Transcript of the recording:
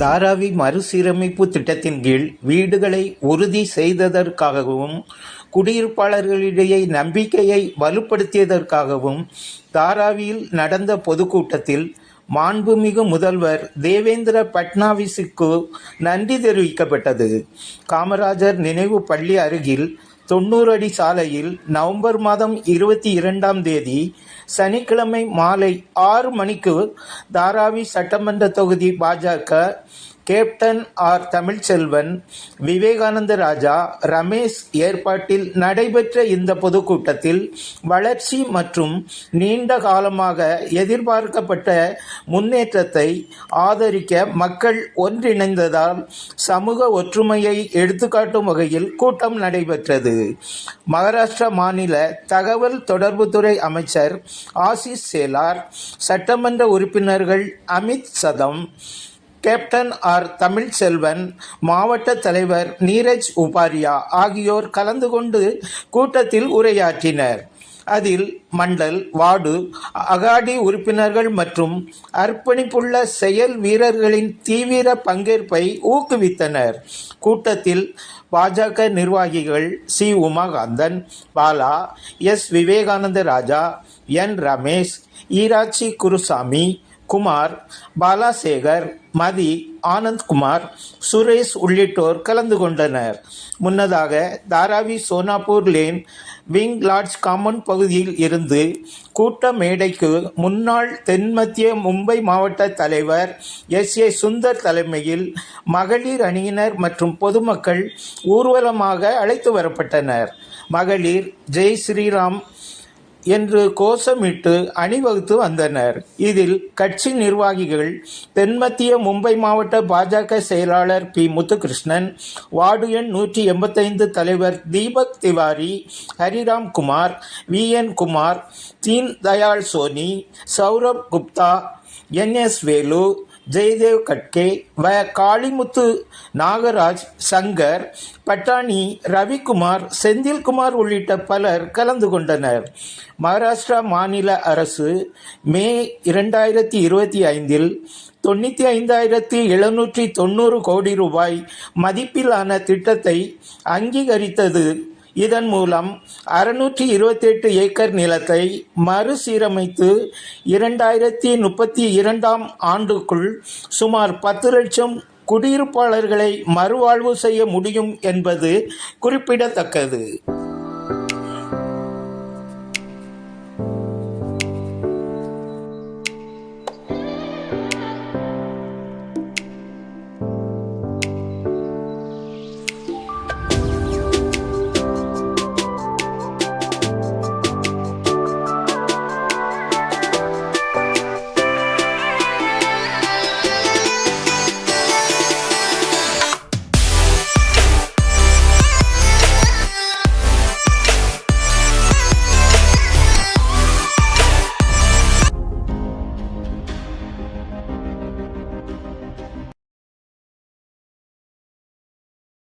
தாராவி மறுசீரமைப்பு திட்டத்தின் கீழ் வீடுகளை உறுதி செய்ததற்காகவும் குடியிருப்பாளர்களிடையே நம்பிக்கையை வலுப்படுத்தியதற்காகவும் தாராவியில் நடந்த பொதுக்கூட்டத்தில் மாண்புமிகு முதல்வர் தேவேந்திர பட்னாவிஸுக்கு நன்றி தெரிவிக்கப்பட்டது. காமராஜர் நினைவு பள்ளி அருகில் தொண்ணூறு அடி சாலையில் நவம்பர் மாதம் இருபத்தி இரண்டாம் தேதி சனிக்கிழமை மாலை ஆறு மணிக்கு தாராவி சட்டமன்ற தொகுதி பாஜக கேப்டன் ஆர் தமிழ்ச்செல்வன் விவேகானந்த ராஜா ரமேஷ் ஏற்பாட்டில் நடைபெற்ற இந்த பொதுக்கூட்டத்தில் வளர்ச்சி மற்றும் நீண்ட காலமாக எதிர்பார்க்கப்பட்ட முன்னேற்றத்தை ஆதரிக்க மக்கள் ஒன்றிணைந்ததால் சமூக ஒற்றுமையை எடுத்துக்காட்டும் வகையில் கூட்டம் நடைபெற்றது. மகாராஷ்டிரா மாநில தகவல் தொடர்புத்துறை அமைச்சர் ஆசிஸ் சேலார் சட்டமன்ற உறுப்பினர்கள் அமித் சதம் கேப்டன் ஆர் தமிழ்செல்வன் மாவட்ட தலைவர் நீரஜ் உபாரியா ஆகியோர் கலந்து கொண்டு கூட்டத்தில் உரையாற்றினர். அதில் மண்டல் வார்டு அகாடி உறுப்பினர்கள் மற்றும் அர்ப்பணிப்புள்ள செயல் வீரர்களின் தீவிர பங்கேற்பை ஊக்குவித்தனர். கூட்டத்தில் பாஜக நிர்வாகிகள் C. Umakanthan Bala S. Vivekananda Raja N. Ramesh ஈராட்சி Gurusamy Kumar Balasekar Mathi Anandkumar Suresh உள்ளிட்டோர் கலந்து கொண்டனர். முன்னதாக Dharavi Sonapur lane wing lodge common பகுதியில் இருந்து கூட்ட மேடைக்கு முன்னாள் தென்மத்திய மும்பை மாவட்ட தலைவர் எஸ். ஏ. சுந்தர் தலைமையில் மகளிர் அணியினர் மற்றும் பொதுமக்கள் ஊர்வலமாக அழைத்து வரப்பட்டனர். மகளிர் ஜெய் ஸ்ரீராம் என்று கோஷமிட்டு அணிவகுத்து வந்தனர். இதில் கட்சி நிர்வாகிகள் தென்மத்திய மும்பை மாவட்ட பாஜக செயலாளர் பி. முத்துகிருஷ்ணன் வார்டு எண் நூற்றி எண்பத்தைந்து தலைவர் Deepak Tiwari Hariram Kumar V. N. Kumar Deen Dayal Soni Saurabh Gupta N. S. Velu Jayadev Katke வ. காளிமுத்து நாகராஜ் சங்கர் பட்டாணி ரவிக்குமார் செந்தில்குமார் உள்ளிட்ட பலர் கலந்து கொண்டனர். மகாராஷ்டிரா மாநில அரசு மே இரண்டாயிரத்தி இருபத்தி ஐந்தில் தொண்ணூற்றி ஐந்தாயிரத்தி எழுநூற்றி தொண்ணூறு கோடி ரூபாய் மதிப்பிலான திட்டத்தை அங்கீகரித்தது. இதன் மூலம் அறுநூற்றி இருபத்தெட்டு ஏக்கர் நிலத்தை மறுசீரமைத்து இரண்டாயிரத்தி முப்பத்தி இரண்டாம் ஆண்டுக்குள் சுமார் பத்து லட்சம் குடியிருப்பாளர்களை மறுவாழ்வு செய்ய முடியும் என்பது குறிப்பிடத்தக்கது.